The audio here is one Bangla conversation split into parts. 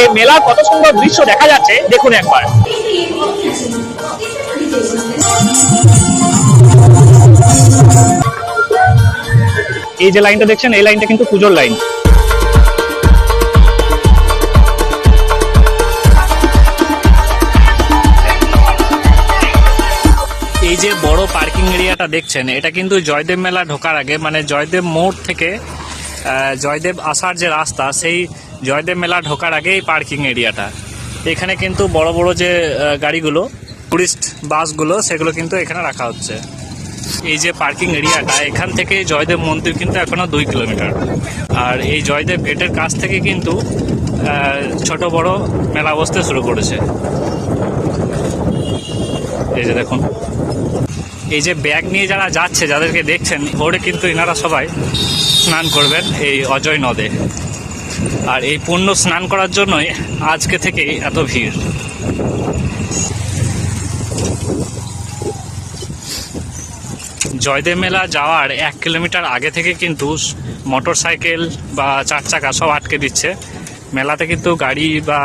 এই মেলার কত সুন্দর দৃশ্য দেখা যাচ্ছে, দেখুন একবার। এই যে লাইনটা দেখছেন, এই লাইনটা কিন্তু পুজোর লাইন। এই যে বড় পার্কিং এরিয়াটা দেখছেন, এটা কিন্তু জয়দেব মেলা ঢোকার আগে মানে জয়দেব মোড় থেকে জয়দেব আসার যে রাস্তা, সেই জয়দেব মেলা ঢোকার আগে এই পার্কিং এরিয়াটা। এখানে কিন্তু বড় বড় যে গাড়িগুলো টুরিস্ট বাসগুলো, সেগুলো কিন্তু এখানে রাখা হচ্ছে। এই যে পার্কিং এরিয়াটা, এখান থেকে জয়দেব মন্দির কিন্তু এখনও দুই কিলোমিটার। আর এই জয়দেব গেটের কাছ থেকে কিন্তু ছোট বড় মেলা বসতে শুরু করেছে। এই যে দেখুন। এই যে ব্যাগ নিয়ে যারা যাচ্ছে, যাদেরকে দেখছেন, ওরে কিন্তু এনারা সবাই স্নান করবেন এই অজয় নদে। আর এই পুণ্য স্নান করার জন্যই আজকে থেকেই এত ভিড়। জয়দেব মেলা যাওয়ার এক কিলোমিটার আগে থেকে কিন্তু মোটর সাইকেল বা চার চাকা সব আটকে দিচ্ছে। মেলাতে কিন্তু গাড়ি বা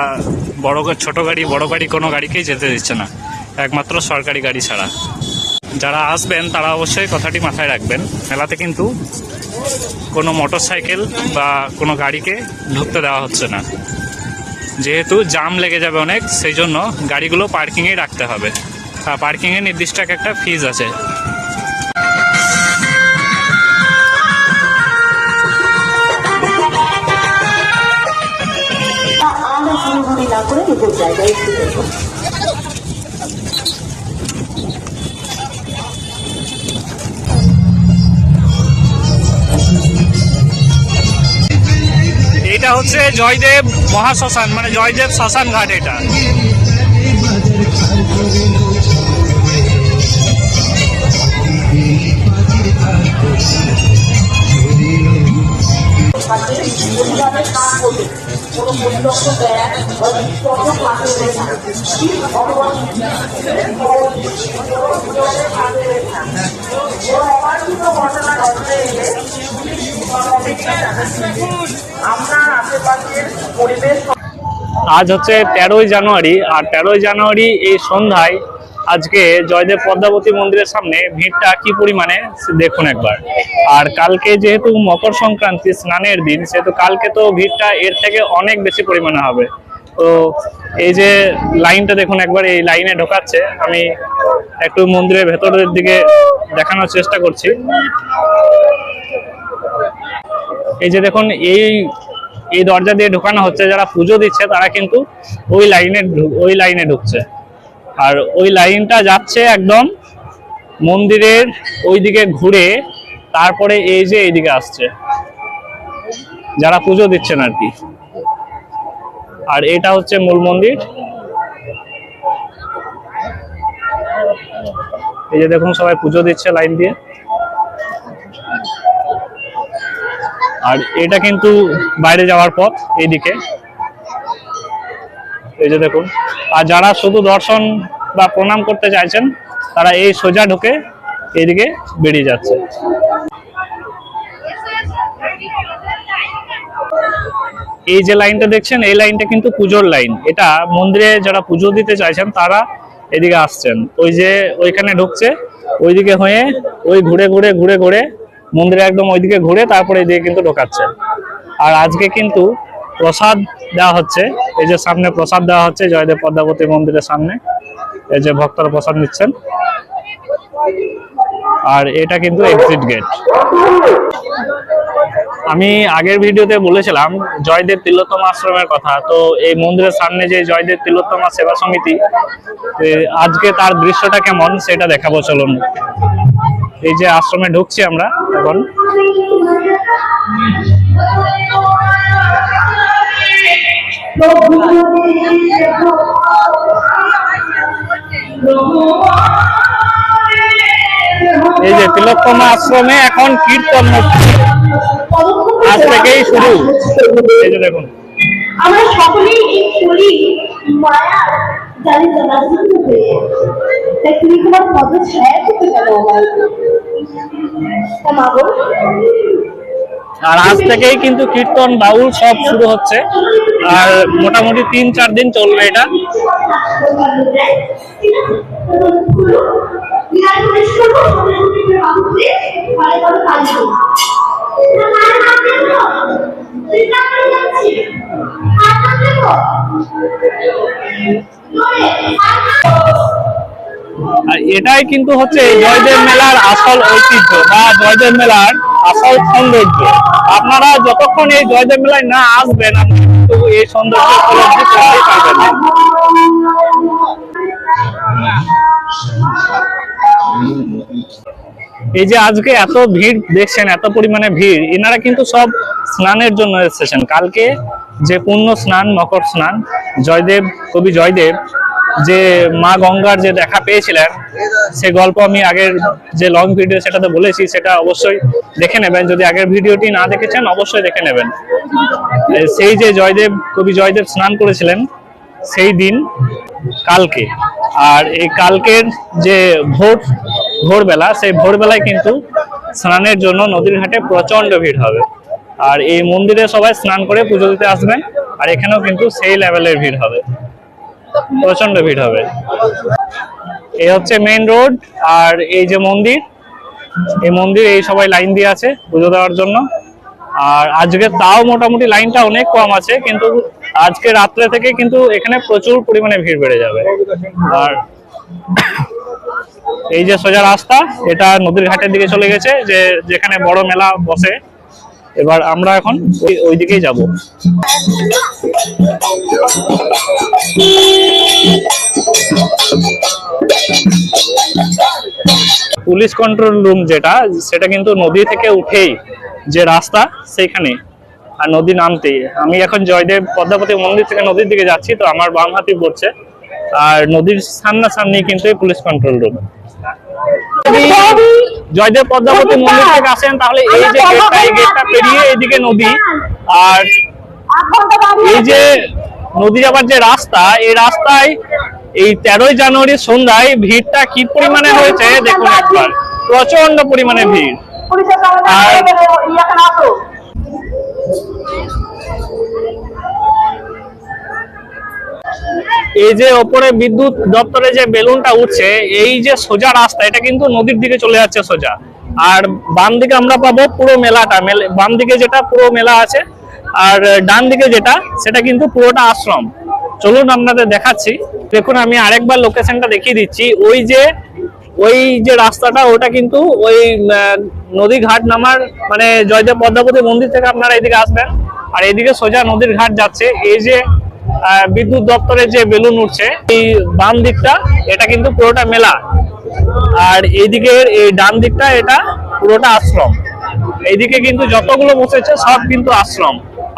বড় ছোট গাড়ি, বড় গাড়ি কোনো গাড়িকেই যেতে দিচ্ছে না। একমাত্র সরকারি গাড়ি ছাড়া। যারা আসবেন, তারা অবশ্যই কথাটি মাথায় রাখবেন। মেলাতে কিন্তু কোনো মোটর সাইকেল বা কোনো গাড়িকে ঢুকতে দেওয়া হচ্ছে না। যেহেতু জাম লেগে যাবে অনেক সেই জন্য গাড়িগুলো পার্কিংয়ে রাখতে হবে। আর পার্কিংয়ে নির্দিষ্ট একটা ফিজ আছে। করে এইটা হচ্ছে জয়দেব মহাশ্মশান মানে জয়দেব শ্মশান ঘাট এটা। ঘটনা ঘটলে এলে আজ হচ্ছে তেরোই জানুয়ারি, আর তেরোই জানুয়ারি এই সন্ধ্যায় আজকে জয়দেব পদ্মাবতী মন্দিরের সামনে ভিড়টা কি পরিমাণে দেখুন একবার। আর কালকে যেহেতু মকর সংক্রান্তি, স্নানের দিন, সেহেতু কালকে তো ভিড়টা এর থেকে অনেক বেশি পরিমাণে হবে। তো এই যে লাইনটা দেখুন একবার, এই লাইনে ঢোকাচ্ছে। আমি একটু মন্দিরের ভেতরের দিকে দেখানোর চেষ্টা করছি। এই যে দেখুন, এই এই দরজা দিয়ে ঢোকানো হচ্ছে, যারা পুজো দিচ্ছে, তারা কিন্তু ওই লাইনে ওই লাইনে ঢুকছে। আর ওই লাইনটা যাচ্ছে একদম মন্দিরের ওইদিকে ঘুরে, তারপরে এই যে এইদিকে আসছে। যারা পুজো দিচ্ছেন আর কি। আর এটা হচ্ছে মূল মন্দির। এই যে দেখুন, সবাই পুজো দিচ্ছে লাইন দিয়ে। আর এটা কিন্তু বাইরে যাওয়ার পথ, এইদিকে। এই যে দেখুন, আর যারা শুধু দর্শন বা প্রণাম করতে চাইছেন, তারা এই সোজা ঢুকে এইদিকে বেরিয়ে যাচ্ছে। এই যে লাইনটা দেখছেন, এই লাইনটা কিন্তু পুজোর লাইন। এটা মন্দিরে যারা পুজো দিতে চাইছেন, তারা এদিকে আসছেন। ওই যে ওইখানে ঢুকছে, ওইদিকে হয়ে ওই ঘুরে ঘুরে ঘুরে ঘুরে মন্দিরে একদম ওইদিকে ঘুরে তারপরে এদিকে কিন্তু ঢোকাচ্ছে। আর আজকে কিন্তু প্রসাদ দেওয়া হচ্ছে। এই যে সামনে প্রসাদ দেওয়া হচ্ছে, জয়দেব পদ্মাবতী মন্দিরের সামনে। এই যে ভক্তরা প্রসাদ নিচ্ছেন। আর এটা কিন্তু এক্সিট গেট আমি আগের ভিডিওতে বলেছিলাম, জয়দেব তিলোত্তম আশ্রমের কথা। তো এই মন্দিরের সামনে যে জয়দেব তিলোত্তমা সেবা সমিতি আজকে তার দৃশ্যটা কেমন, সেটা দেখাবো, চলুন। এই যে আশ্রমে ঢুকছি আমরা এখন। এই যে তিলোত্তমা আশ্রমে এখন কীর্তন আজ থেকেই শুরু। এই যে দেখুন। আমরা সকলেই এই মায়ার জানি জনার্দন হয়ে তাই তুমি তোমার পদ ছায়া থেকে গেল আমার। মা গো, আর আজ থেকেই কিন্তু কীর্তন বাউল সব শুরু হচ্ছে। আর মোটামুটি তিন চার দিন চলবে এটা। এটাই কিন্তু হচ্ছে জয়দেব মেলার আসল ঐতিহ্য বা জয়দেব মেলার আসল সৌন্দর্য। আপনারা যতক্ষণ এই জয়দেব মেলায় না আসবেন কিন্তু এই সৌন্দর্য উপলব্ধি করতেই পারবেন না। এই যে আজকে এত ভিড় দেখছেন, এত পরিমাণে ভিড়, এনারা কিন্তু সব স্নানের জন্য এসেছেন। কালকে যে পূর্ণ স্নান, মকর স্নান, জয়দেব, কবি জয়দেব, যে মা গঙ্গার যে দেখা পেয়েছিলেন, সে গল্প আমি আগের যে লং ভিডিও সেটাতে বলেছি, সেটা অবশ্যই দেখে নেবেন। যদি আগের ভিডিওটি না দেখেছেন, অবশ্যই দেখে নেবেন। সেই যে জয়দেব, কবি জয়দেব স্নান করেছিলেন, সেই দিন কালকে। আর এই কালকের যে ভোর ভোরবেলা, সেই ভোরবেলায় কিন্তু স্নানের জন্য নদীর ঘাটে প্রচণ্ড ভিড় হবে। আর এই মন্দিরে সবাই স্নান করে পুজো দিতে আসবেন, আর এখানেও কিন্তু সেই লেভেলের ভিড় হবে। প্রচণ্ড ভিড় হবে। এই হচ্ছে মেইন রোড আর এই যে মন্দির, এই মন্দির এই সবাই লাইন দিয়ে আছে পুজো দেওয়ার জন্য। আর আজকে তাও মোটামুটি লাইনটা অনেক কম আছে, কিন্তু আজকে রাত্রে থেকে কিন্তু এখানে প্রচুর পরিমাণে ভিড় বেড়ে যাবে। আর এই যে সোজা রাস্তা, এটা নদীর ঘাটের দিকে চলে গেছে, যে যেখানে বড় মেলা বসে। এবার আমরা এখন ওই- দিকেই যাব। পুলিশ কন্ট্রোল রুম যেটা, সেটা কিন্তু নদী থেকে উঠেই যে রাস্তা, সেইখানে। আর নদী নামতেই। আমি এখন জয়দেব পদ্মাবতী মন্দির থেকে নদীর দিকে যাচ্ছি, তো আমার বাম হাতি পড়ছে আর নদীর সামনাসামনি কিন্তু এই police control room Joydev Padmabati মন্দির থেকে আসেন তাহলে এই যে গেটটা এই গেটটা পেরিয়ে এদিকে নদী। আর এই যে নদী যাবার যে রাস্তা এই রাস্তায় এই তেরোই জানুয়ারি সন্ধ্যায় ভিড়টা কি পরিমাণে হয়েছে? দেখুন একবার। প্রচণ্ড পরিমাণে ভিড়। আর- এই যে ওপরে বিদ্যুৎ দপ্তরে যে বেলুনটা উঠছে, এই যে সোজা রাস্তা, এটা কিন্তু নদীর দিকে চলে যাচ্ছে সোজা। আর বাম দিকে আমরা পাবো পুরো মেলাটা, মেলে- বাম দিকে যেটা পুরো মেলা আছে, আর ডান দিকে যেটা, সেটা কিন্তু পুরোটা আশ্রম। চলুন আপনাদের দেখাচ্ছি। দেখুন, আমি আরেকবার লোকেশনটা দেখিয়ে দিচ্ছি। ওই যে ওই যে রাস্তাটা, ওটা কিন্তু ওই নদী ঘাট নামার মানে জয়দেব পদ্মাবতী মন্দির থেকে আপনারা এদিকে আসবেন। আর এদিকে সোজা নদীর ঘাট যাচ্ছে। এই যে বিদ্যুৎ দপ্তরের যে বেলুন উঠছে, এই বাম দিকটা, এটা কিন্তু পুরোটা মেলা। আর এইদিকে এই ডান দিকটা, এটা পুরোটা আশ্রম। এইদিকে কিন্তু যতগুলো বসেছে, সব কিন্তু আশ্রম।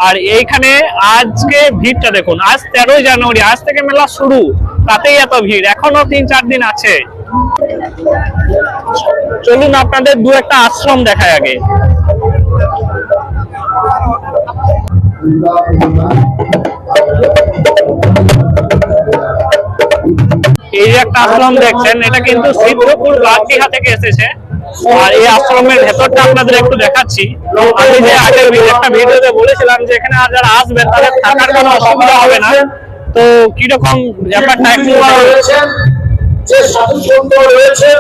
আর এইখানে আজকে ভিড়টা দেখুন, আজ তেরোই জানুয়ারি, আজ থেকে মেলা শুরু। তাতেই এত ভিড়, এখনও তিন চার দিন আছে। চলুন আপনাদের দু একটা আশ্রম দেখায় আগে। এই একটা আশ্রম দেখছেন, এটা কিন্তু সিদ্ধপুর লাঠিহা থেকে এসেছে। আর এই আশ্রমের ভেতরটা আপনাদের একটু দেখাচ্ছি। একটা ভিডিওতে বলেছিলাম যে এখানে যারা আসবেন, তাদের থাকার কোনো অসুবিধা হবে না। তো কীরকম ব্যাপারটা একটু যে সাধু সন্ত রয়েছেন,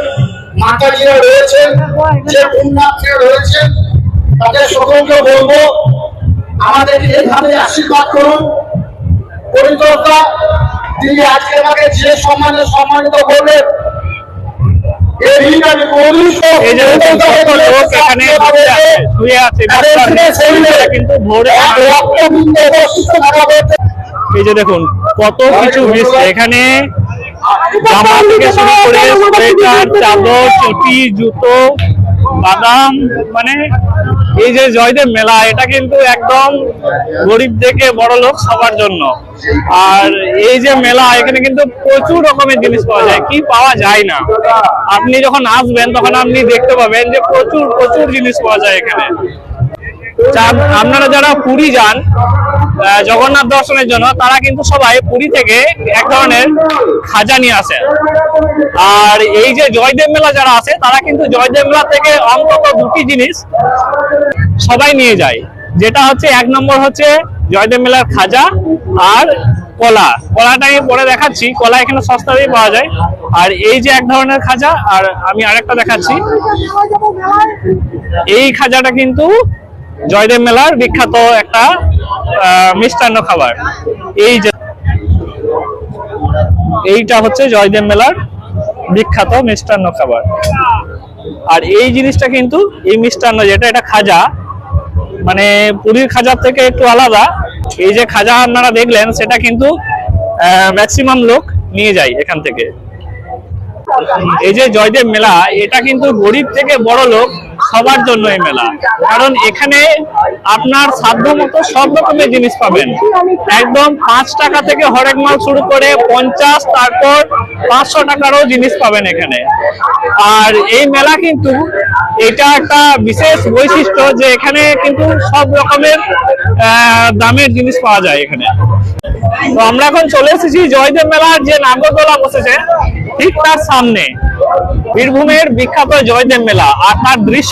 মাতাজিরা রয়েছেন, যে রয়েছেন, তাদের সকলকে বলব এইভাবে আশীর্বাদ করুন। পরিকর্তা তিনি আজকে আমাকে যে সম্মানে সম্মানিত করলেন এই যে দেখুন কত কিছু এখানে জামা থেকে শুরু করে সোয়েটার চাদর চটি জুতো বাদাম মানে এই যে জয়দেব মেলা, এটা কিন্তু একদম গরিব থেকে বড় লোক সবার জন্য। আর এই যে মেলা, এখানে কিন্তু প্রচুর রকমের জিনিস পাওয়া যায়, কি পাওয়া যায় না। আপনি যখন আসবেন, তখন আপনি দেখতে পাবেন যে প্রচুর প্রচুর জিনিস পাওয়া যায় এখানে। আপনারা যারা পুরী যান জগন্নাথ দর্শনের জন্য, তারা কিন্তু সবাই পুরী থেকে এক ধরনের খাজা নিয়ে আসে আর এই যে জয়দেব মেলা যারা আছে, তারা কিন্তু জয়দেব মেলা থেকে অন্তত দুটি জিনিস সবাই নিয়ে যায়। যেটা হচ্ছে এক নম্বর হচ্ছে জয়দেব মেলার খাজা আর কলা। কলাটা পরে দেখাচ্ছি। কলা এখানে সস্তাতেই পাওয়া যায়। আর এই যে এক ধরনের খাজা, আর আমি আরেকটা দেখাচ্ছি। এই খাজাটা কিন্তু জয়দেব মেলার বিখ্যাত একটা মিষ্টান্ন খাবার। এই যে এইটা হচ্ছে জয়দেব মেলার বিখ্যাত মিষ্টান্ন খাবার। আর এই জিনিসটা কিন্তু এই মিষ্টান্ন যেটা, এটা খাজা। মানে পুরীর খাজার থেকে একটু আলাদা। এই যে খাজা আপনারা দেখলেন, সেটা কিন্তু ম্যাক্সিমাম লোক নিয়ে যায় এখান থেকে। এই যে জয়দেব মেলা, এটা কিন্তু গরিব থেকে বড় লোক সবার জন্য এই মেলা। কারণ এখানে আপনার সাধ্য মতো সব রকমের জিনিস পাবেন। একদম পাঁচ টাকা থেকে হরেক মাল শুরু করে পঞ্চাশ, তারপর পাঁচশো টাকারও জিনিস পাবেন এখানে। আর এই মেলা কিন্তু এটা একটা বিশেষ বৈশিষ্ট্য যে এখানে কিন্তু সব রকমের দামের জিনিস পাওয়া যায় এখানে। তো আমরা এখন চলে এসেছি জয়দেব মেলার যে নাগরদোলা বসেছে, ঠিক তার সামনে। বীরভূমের বিখ্যাত জয়দেব মেলা। আর তার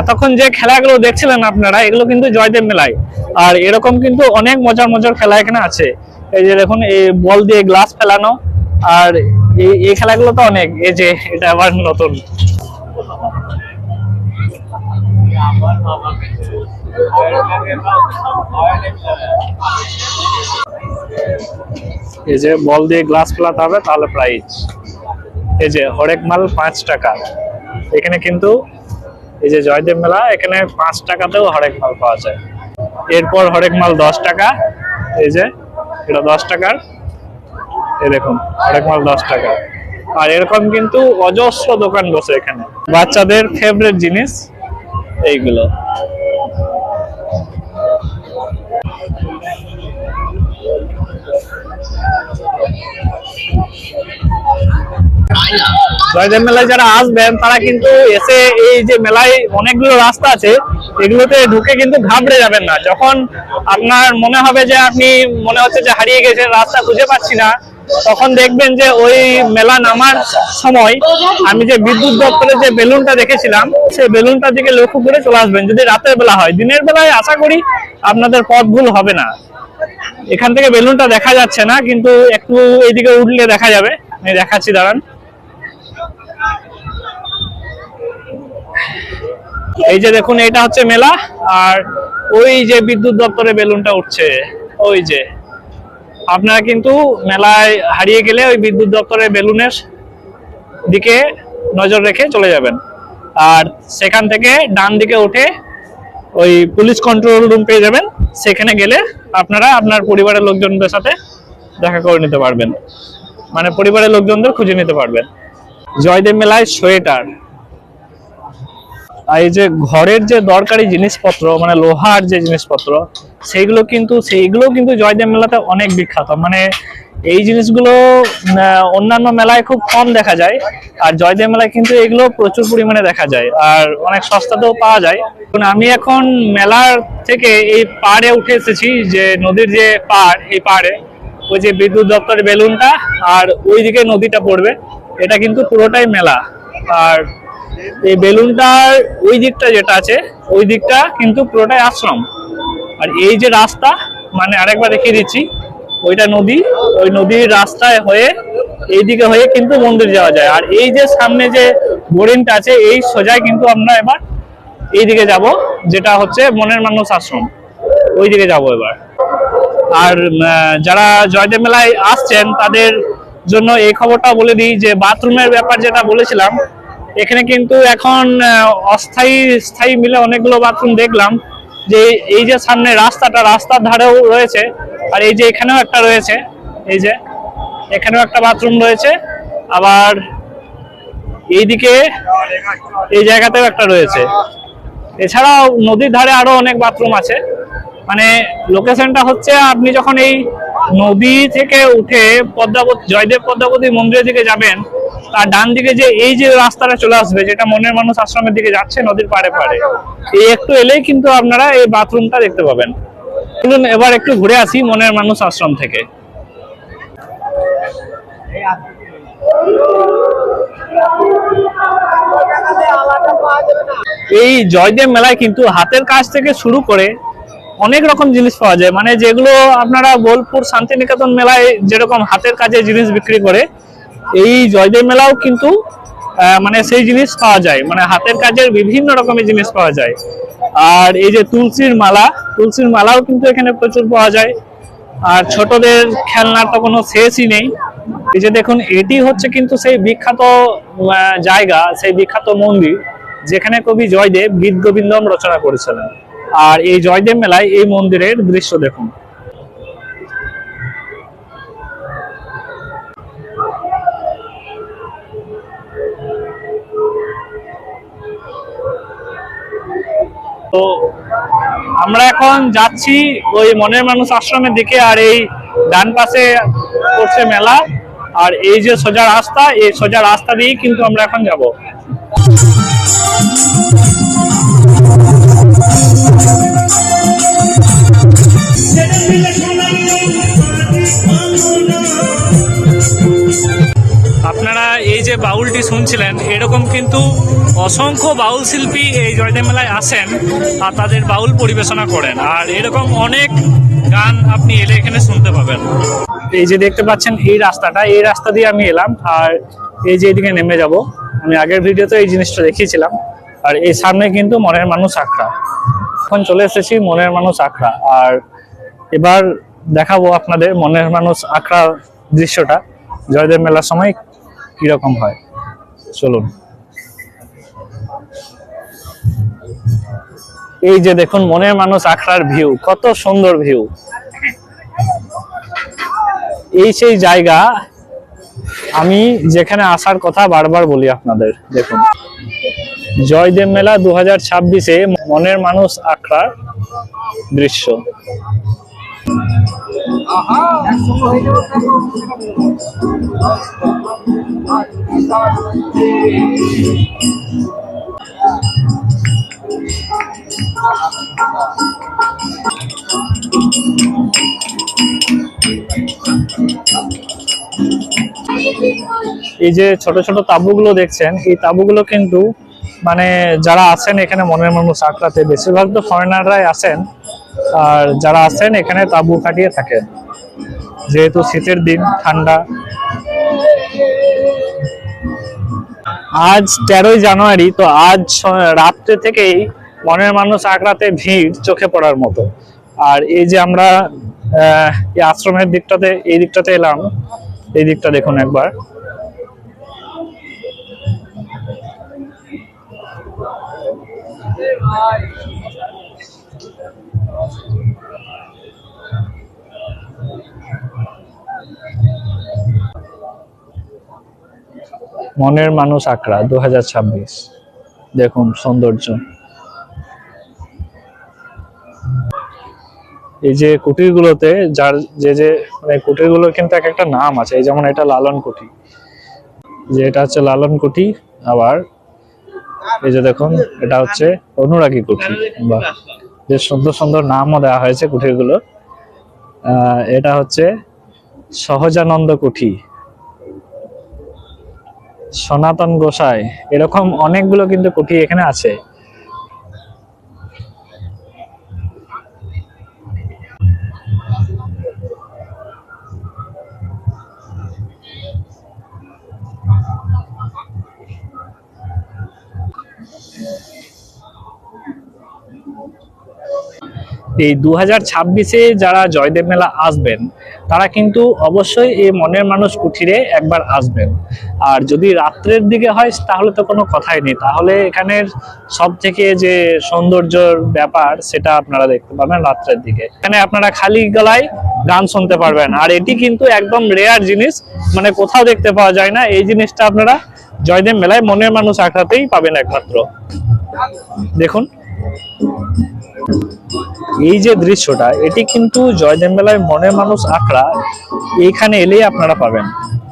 এতক্ষণ যে খেলাগুলো দেখছিলেন আপনারা, এগুলো কিন্তু জয়দেব মেলায়। আর এরকম কিন্তু অনেক মজার মজার খেলা এখানে আছে। এই যে দেখুন, এই বল দিয়ে গ্লাস ফেলানো, আর এই খেলাগুলো তো অনেক। এই যে, এটা আবার নতুন। এই যে বল দিয়ে গ্লাস ফেলাতে হবে, তাহলে প্রাইজ এই যে হরেক মাল পাঁচ টাকা। এখানে কিন্তু এই যে জয়দেব মেলা, এখানে পাঁচ টাকাতেও হরেক মাল পাওয়া যায়। এরপর হরেক মাল দশ টাকা। এই যে এটা দশ টাকার। এই দেখুন, হরেক মাল দশ টাকা। আর এরকম কিন্তু অজস্র দোকান বসে এখানে। বাচ্চাদের ফেভারিট জিনিস এইগুলো। জয়দেব মেলায় যারা আসবেন, তারা কিন্তু এসে এই যে মেলায় অনেকগুলো রাস্তা আছে, এগুলোতে ঢুকে কিন্তু ঘাবড়ে যাবেন না। যখন আপনার মনে হবে যে আপনি, মনে হচ্ছে যে হারিয়ে গেছেন, রাস্তা খুঁজে পাচ্ছি না, তখন দেখবেন যে ওই মেলা নামার সময় আমি যে বিদ্যুৎ দপ্তরে যে বেলুনটা দেখেছিলাম সেই বেলুনটার দিকে লক্ষ্য করে চলে আসবেন। যদি রাতের বেলা হয়, দিনের বেলায় আশা করি আপনাদের পথ ভুল হবে না। এখান থেকে বেলুনটা দেখা যাচ্ছে না, কিন্তু একটু এইদিকে উঠলে দেখা যাবে। আমি দেখাচ্ছি, দাঁড়ান। এই যে দেখুন, এটা হচ্ছে মেলা, আর ওই যে বিদ্যুৎ দপ্তরে বেলুনটা উঠছে, ওই যে। আপনারা কিন্তু মেলায় হারিয়ে গেলে ওই বিদ্যুৎ দপ্তরের বেলুনের দিকে নজর রেখে চলে যাবেন। আর সেখান থেকে ডান দিকে উঠে ওই পুলিশ কন্ট্রোল রুম পেয়ে যাবেন। সেখানে গেলে আপনারা আপনার পরিবারের লোকজনদের সাথে দেখা করে নিতে পারবেন। মানে পরিবারের লোকজনদের খুঁজে নিতে পারবেন। জয়দেব মেলায় সোয়েটার। এই যে ঘরের যে দরকারি জিনিসপত্র মানে লোহার যে জিনিসপত্র, সেইগুলো কিন্তু সেইগুলো কিন্তু জয়দেব মেলাতে অনেক বিখ্যাত। মানে এই জিনিসগুলো অন্যান্য মেলায় খুব কম দেখা যায়, আর জয়দেব মেলায় কিন্তু এগুলো প্রচুর পরিমাণে দেখা যায়, আর অনেক সস্তাতেও পাওয়া যায়। আমি এখন মেলার থেকে এই পাড়ে উঠে এসেছি, যে নদীর যে পাড়, এই পাড়ে, ওই যে বিদ্যুৎ দপ্তরের বেলুনটা, আর ওইদিকে নদীটা পড়বে। এটা কিন্তু পুরোটাই মেলা, আর এই বেলুনটার ওই দিকটা যেটা আছে, ওই দিকটা কিন্তু পুরোটাই আশ্রম। আর এই যে রাস্তা মানে আরেকবার দেখিয়ে দিচ্ছি, ওইটা নদী, ওই নদীর রাস্তায় হয়ে এইদিকে হয়ে কিন্তু মন্দির যাওয়া যায়। আর এই যে সামনে যে বোরিংটা আছে, এই সোজায় কিন্তু আমরা এবার এইদিকে যাব, যেটা হচ্ছে মনের মানুষ আশ্রম। ওইদিকে যাব এবার। আর যারা জয়দেব মেলায় আসছেন, তাদের জন্য এই খবরটা বলে দিই যে, বাথরুমের ব্যাপার যেটা বলেছিলাম এখানে কিন্তু এখন অস্থায়ী, স্থায়ী মিলে অনেকগুলো বাথরুম দেখলাম যে এই যে সামনে রাস্তাটা, রাস্তার ধারেও রয়েছে আর এই যে এখানেও একটা রয়েছে, এই যে এখানেও একটা বাথরুম রয়েছে, আবার এইদিকে এই জায়গাতেও একটা রয়েছে। এছাড়াও নদীর ধারে আরও অনেক বাথরুম আছে। মানে লোকেশনটা হচ্ছে আপনি যখন এই নদী থেকে উঠে পদ্মাবতী, জয়দেব পদ্মাবতী মন্দিরের দিকে যাবেন তার ডান দিকে যে এই যে রাস্তাটা চলে আসবে, যেটা মনের মানুষ আশ্রমের দিকে যাচ্ছে নদীর পাড়ে পাড়ে, এই একটু এলেই কিন্তু আপনারা এই বাথরুমটা দেখতে পাবেন। চলুন এবার একটু ঘুরে আসি মনের মানুষ আশ্রম থেকে। এই জয়দেব মেলায় কিন্তু হাতের কাজ থেকে শুরু করে অনেক রকম জিনিস পাওয়া যায়। মানে যেগুলো আপনারা বোলপুর শান্তিনিকেতন মেলায় যেরকম হাতের কাজে জিনিস বিক্রি করে এই জয়দেব মেলাও কিন্তু মানে সেই জিনিস পাওয়া যায়। মানে হাতের কাজের বিভিন্ন রকমের জিনিস পাওয়া যায়। আর এই যে তুলসীর মালা, তুলসীর মালাও কিন্তু এখানে প্রচুর পাওয়া যায়। আর ছোটদের খেলনার তো কোনো শেষই নেই। এই যে দেখুন, এটি হচ্ছে কিন্তু সেই বিখ্যাত জায়গা, সেই বিখ্যাত মন্দির, যেখানে কবি জয়দেব গীত গোবিন্দম রচনা করেছিলেন। আর এই জয়দেব মেলায় এই মন্দিরের দৃশ্য দেখুন। তো আমরা এখন যাচ্ছি ওই মনের মানুষ আশ্রমের দিকে আর এই ডান পাশে করছে মেলা। আর এই যে সোজা রাস্তা, এই সোজা রাস্তা দিয়েই কিন্তু আমরা এখন যাব। যে বাউলটি শুনছিলেন, এরকম কিন্তু অসংখ্য বাউল শিল্পী এই জয়দেব মেলায় আসেন আর তাদের বাউল পরিবেশনা করেন। আর এরকম অনেক গান আপনি এলে এখানে শুনতে পাবেন। এই যে দেখতে পাচ্ছেন, এই রাস্তাটা, এই রাস্তা দিয়ে আমি এলাম আর এই যে এদিকে নেমে যাব। আমি আগের ভিডিওতে এই জিনিসটা দেখিয়েছিলাম। আর এই সামনে কিন্তু মনের মানুষ আখড়া এখন চলে এসেছি মনের মানুষ আখড়া আর এবার দেখাবো আপনাদের মনের মানুষ আখড়া দৃশ্যটা। জয়দেব মেলার সময় কীরকম হয়? চলুন। এই যে দেখুন, মনের মানুষ, আখড়ার ভিউ, কত সুন্দর ভিউ। এই সেই জায়গা, আমি যেখানে আসার কথা বারবার বলি আপনাদের, দেখুন। জয়দেব মেলা দু হাজার ছাব্বিশে মনের মানুষ, আখড়ার দৃশ্য। এই যে ছোট ছোট তাঁবুগুলো দেখছেন, এই তাঁবুগুলো কিন্তু মানে যারা আছেন এখানে মনের মানুষ আঁকড়াতে, বেশিরভাগ তো ফরেনাররাই আসেন আর যারা আছেন, এখানে তাঁবু কাটিয়ে থাকেন। যেহেতু শীতের দিন, ঠান্ডা। আজ তেরোই জানুয়ারি, তো আজ রাত্রে থেকেই মনের মানুষ আঁকড়াতে ভিড় চোখে পড়ার মতো। আর এই যে আমরা এই আশ্রমের দিকটাতে, এই দিকটাতে এলাম, এই দিকটা দেখুন একবার। মনের মানুষ আঁকড়া দু দেখুন সৌন্দর্য। এই যে কুটিরগুলোতে যার যে যে মানে কুটিরগুলোর কিন্তু এক একটা নাম আছে এই যেমন এটা লালন কুঠি যে এটা হচ্ছে লালন কুঠি আবার এই যে দেখুন এটা হচ্ছে অনুরাগী কুঠি বা যে সুন্দর সুন্দর নামও দেওয়া হয়েছে কুঠিরগুলো আহ, এটা হচ্ছে সহজানন্দ কুঠি সনাতন গোসাই, এরকম অনেকগুলো কিন্তু কুঠি এখানে আছে। এই দু হাজার যারা জয়দেব মেলা আসবেন তারা কিন্তু অবশ্যই এই মনের মানুষ কুঠিরে একবার আসবেন। আর যদি রাত্রের দিকে হয়, তাহলে তো কোনো কথাই নেই। তাহলে এখানের সব থেকে যে সৌন্দর্যর ব্যাপার, সেটা আপনারা দেখতে পাবেন রাত্রের দিকে। এখানে আপনারা খালি গলায় গান শুনতে পারবেন। আর এটি কিন্তু একদম রেয়ার জিনিস মানে কোথাও দেখতে পাওয়া যায় না। এই জিনিসটা আপনারা জয়দেব মেলায় মনের মানুষ আঁকড়াতেই পাবেন একমাত্র। দেখুন। এই যে দৃশ্যটা এটি কিন্তু জয়দেব মেলায় মনের মানুষ আঁকড়া এইখানে এলেই আপনারা পাবেন।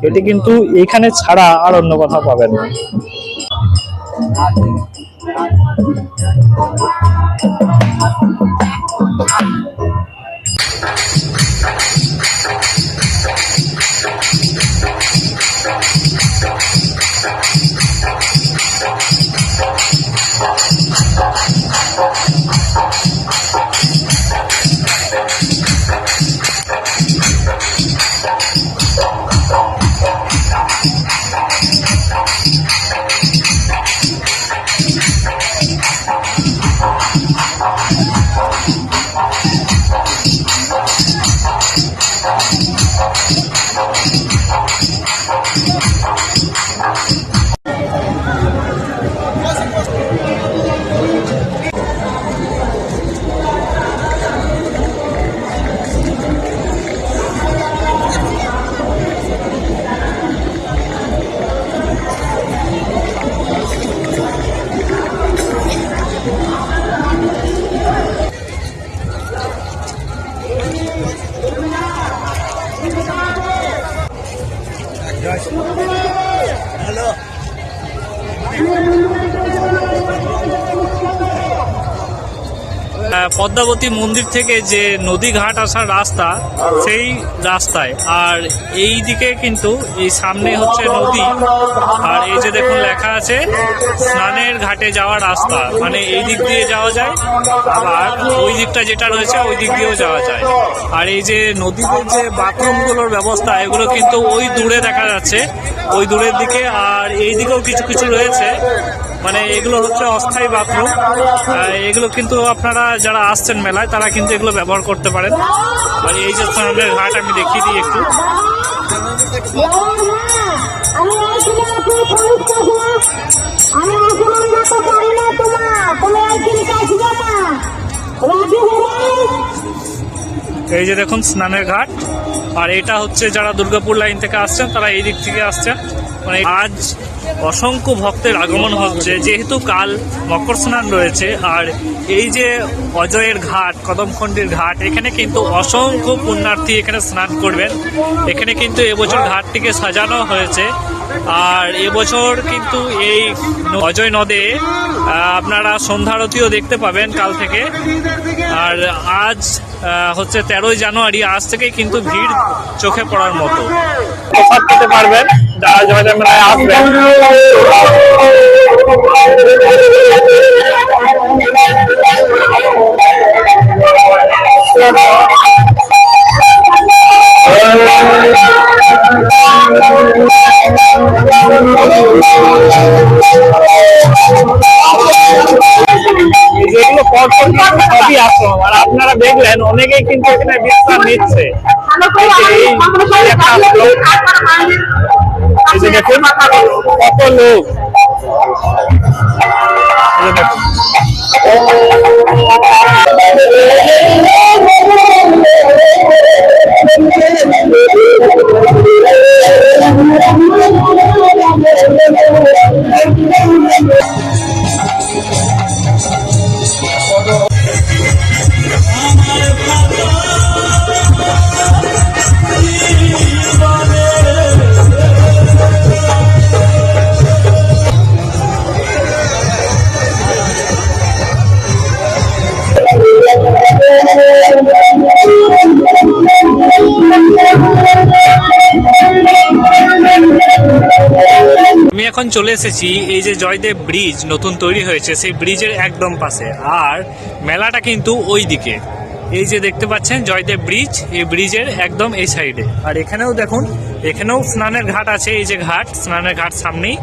এটি কিন্তু এখানে ছাড়া আর অন্য কথা পাবেন না। আহ, পদ্মাবতী মন্দির থেকে যে নদী ঘাট আসার রাস্তা, সেই রাস্তায়। আর এই দিকে কিন্তু এই সামনে হচ্ছে নদী। আর এই যে দেখুন, লেখা আছে, স্নানের ঘাটে যাওয়ার রাস্তা। মানে এই দিক দিয়ে যাওয়া যায়, আবার ওই দিকটা যেটা রয়েছে, ওই দিক দিয়েও যাওয়া যায়। আর এই যে নদীতে যে বাথরুমগুলোর ব্যবস্থা, এগুলো কিন্তু ওই দূরে দেখা যাচ্ছে, ওই দূরের দিকে। আর এই দিকেও কিছু কিছু রয়েছে। মানে এগুলো হচ্ছে অস্থায়ী বাথরুম এগুলো কিন্তু আপনারা যারা আসছেন মেলায়, তারা কিন্তু এগুলো ব্যবহার করতে পারেন। মানে এই যে স্নানের ঘাট আমি দেখিয়ে দিই একটু। এই যে দেখুন স্নানের ঘাট। আর এটা হচ্ছে যারা দুর্গাপুর লাইন থেকে আসছেন, তারা এই দিক থেকে আসছেন। মানে আজ অসংখ্য ভক্তের আগমন হচ্ছে। যেহেতু কাল মকর স্নান রয়েছে, আর এই যে অজয়ের ঘাট কদমখণ্ডির ঘাট, এখানে কিন্তু অসংখ্য পুণ্যার্থী এখানে স্নান করবেন। এখানে কিন্তু এবছর ঘাটটিকে সাজানো হয়েছে। আর এবছর কিন্তু এই অজয় নদে আপনারা সন্ধ্যারতিও দেখতে পাবেন কাল থেকে। আর আজ হচ্ছে তেরোই জানুয়ারি, আজ থেকে কিন্তু ভিড় চোখে পড়ার মতো। পারবেন। যারা যেগুলো পরপর সবই আশ্রম আর আপনারা দেখলেন অনেকেই কিন্তু এখানে বিশ্রাম নিচ্ছে। এই একটা আশ্রম, এই যে দেখুন কত এখন চলে এসেছি এই যে জয়দেব ব্রিজ নতুন তৈরি হয়েছে, সেই ব্রিজের একদম পাশে। আর মেলাটা কিন্তু ওই দিকে। এই যে দেখতে পাচ্ছেন জয়দেব ব্রিজ, এই ব্রিজের একদম এই সাইডে। আর এখানেও দেখুন, এখানেও স্নানের ঘাট আছে, এই যে ঘাট, স্নানের ঘাট সামনেই।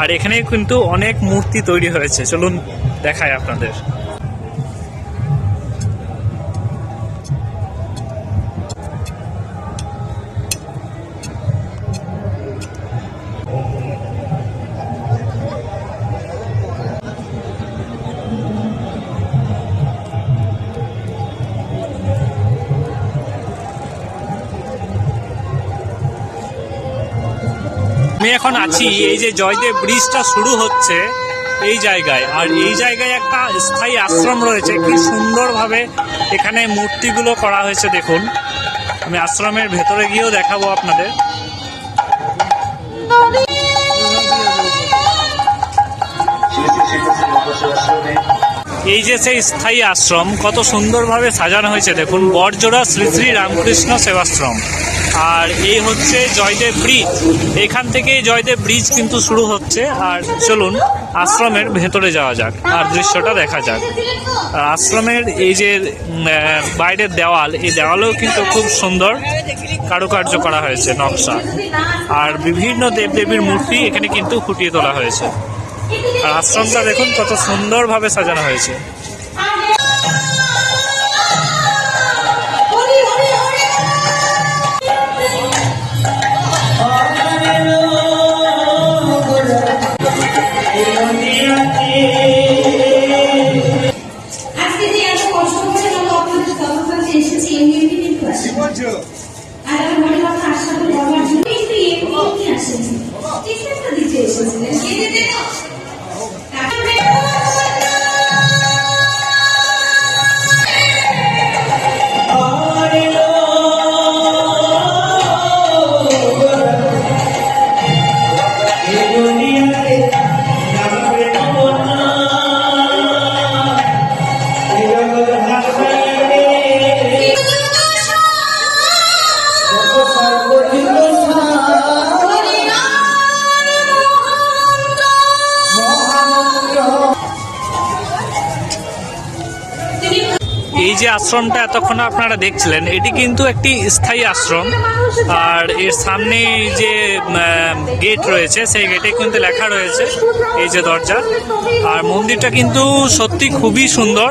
আর এখানে কিন্তু অনেক মূর্তি তৈরি হয়েছে। চলুন দেখায় আপনাদের। আমি এখন আছি, এই যে জয়দেব ব্রিজটা শুরু হচ্ছে এই জায়গায়। আর এই জায়গায় একটা স্থায়ী আশ্রম রয়েছে, কি সুন্দরভাবে এখানে মূর্তিগুলো করা হয়েছে, দেখুন। আমি আশ্রমের ভেতরে গিয়েও দেখাবো আপনাদের। এই যে সেই স্থায়ী আশ্রম, কত সুন্দরভাবে সাজানো হয়েছে, দেখুন। বরজোড়া শ্রী শ্রী রামকৃষ্ণ সেবাশ্রম। আর এই হচ্ছে জয়দেব ব্রিজ। এখান থেকেই জয়দেব ব্রিজ কিন্তু শুরু হচ্ছে। আর চলুন, আশ্রমের ভেতরে যাওয়া যাক, আর দৃশ্যটা দেখা যাক। আশ্রমের এই যে বাইরের দেওয়াল, এই দেওয়ালেও কিন্তু খুব সুন্দর কারুকার্য করা হয়েছে, নকশা। আর বিভিন্ন দেবদেবীর মূর্তি এখানে কিন্তু ফুটিয়ে তোলা হয়েছে। আর আশ্রমটা দেখুন, কত সুন্দরভাবে সাজানো হয়েছে। যে আশ্রমটা এতক্ষণ আপনারা দেখছিলেন, এটি কিন্তু একটি স্থায়ী আশ্রম। আর এর সামনে যে গেট রয়েছে, সেই গেটে কিন্তু লেখা রয়েছে, এই যে দরজা। আর মন্দিরটা কিন্তু সত্যি খুবই সুন্দর।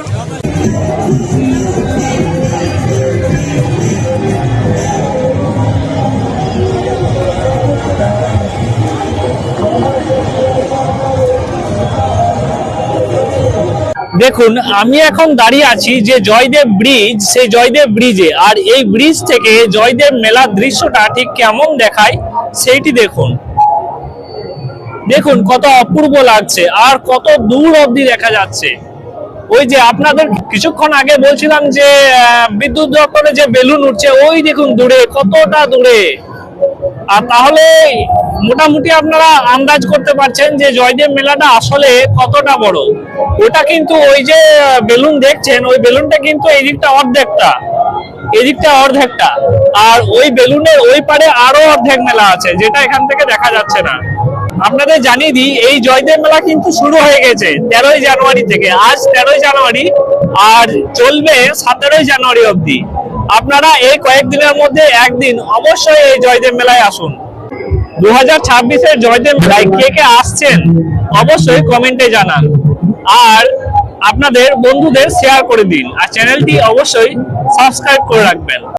দেখুন, আমি এখন দাঁড়িয়ে আছি যে জয়দেব ব্রিজ, সেই জয়দেব ব্রিজে। আর এই ব্রিজ থেকে জয়দেব মেলার দৃশ্যটা ঠিক কেমন দেখায় সেইটি দেখুন। দেখুন কত অপূর্ব লাগছে, আর কত দূর অবধি দেখা যাচ্ছে। ওই যে আপনাদের কিছুক্ষণ আগে বলছিলাম যে বিদ্যুৎ দপ্তরে যে বেলুন উঠছে, ওই দেখুন দূরে, কতটা দূরে। আর তাহলে মোটামুটি আপনারা আন্দাজ করতে পারছেন যে জয়দেব মেলাটা আসলে কতটা বড়। ওটা কিন্তু ওই যে বেলুন দেখছেন, ওই বেলুনটা কিন্তু এই দিকটা অর্ধেকটা, এদিকটা অর্ধেকটা। আর ওই বেলুনের ওই পারে আরও অর্ধেক মেলা আছে, যেটা এখান থেকে দেখা যাচ্ছে না। আপনাদের জানিয়ে দিই, এই জয়দেব মেলা কিন্তু শুরু হয়ে গেছে তেরোই জানুয়ারি থেকে। আজ তেরোই জানুয়ারি আর চলবে সতেরোই জানুয়ারি অবধি। আপনারা এই কয়েকদিনের মধ্যে একদিন অবশ্যই এই জয়দেব মেলায় আসুন। দু হাজার ছাব্বিশের জয়দেব মেলায় কে কে আসছেন অবশ্যই কমেন্টে জানান। আর আপনাদের বন্ধুদের শেয়ার করে দিন। আর চ্যানেলটি অবশ্যই সাবস্ক্রাইব করে রাখবেন।